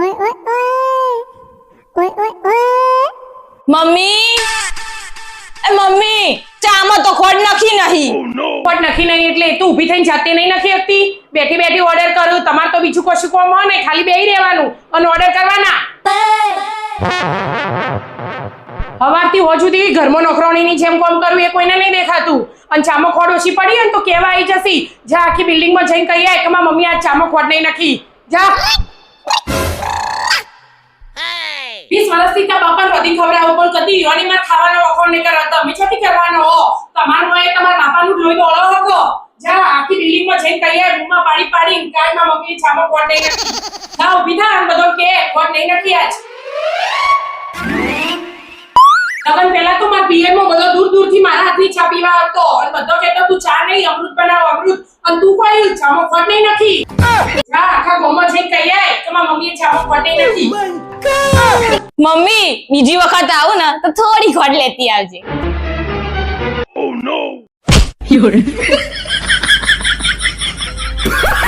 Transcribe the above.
ઓય ઓય ઓય. ઓય ઓય ઓય. મમ્મી. એ મમ્મી ચામાં તો ખોટ નખી નહીં. ખોટ નખી નહીં એટલે તું ઊભી થઈને જાતે નહીં નખી શકતી. બેઠી બેઠી ઓર્ડર કરું. તમારે તો બીજું કશું કોમ હોય ને ખાલી બેહી રહેવાનું અને ઓર્ડર કરવાના. હવારથી હોજ સુધી ઘરમાં નોકરાણીની જેમ કોમ કરવું એ કોઈને નહીં દેખાતું. અને ચામો ખોડ ઓછી પડી હોય ને તો કેવા આવી જશી? જા આખી બિલ્ડિંગમાં જઈને કહીએ કે મમ્મી આ ચામો ખોડ નહીં નખી. જા. વીસ વર્ષથી ત્યાં બાપાને બધી ખવડાવું, પણ કદી યોનીમાં ખાવાનો વખોડ નહીં કરો તમે છોથી કરવાનો હો. તમારું હોય તમારા બાપાનું લોહી દોડો હતો. જા, આખી બિલ્ડિંગમાં જઈને કહીએ રૂમમાં પાડી પાડી કાંઈ માં મમ્મી છામો ખોટ નહીં નથી ના ઊભી થા બધો કે ખોટ નહીં નથી આજ. લગન પહેલા તો મારા પીએમ બધો દૂર દૂરથી મારા હાથની ચા પીવા આવતો. અને બધો કહેતો, તું ચા નહીં, અમૃત બનાવ, અમૃત. અને તું કોઈ ચામો ખોટ નહીં નથી જા, આખા ગામમાં જઈને કહીએ કે મારા મમ્મીએ નથી મમ્મી બીજી વખત આવું ને તો થોડી ખોટ લેતી આવજે.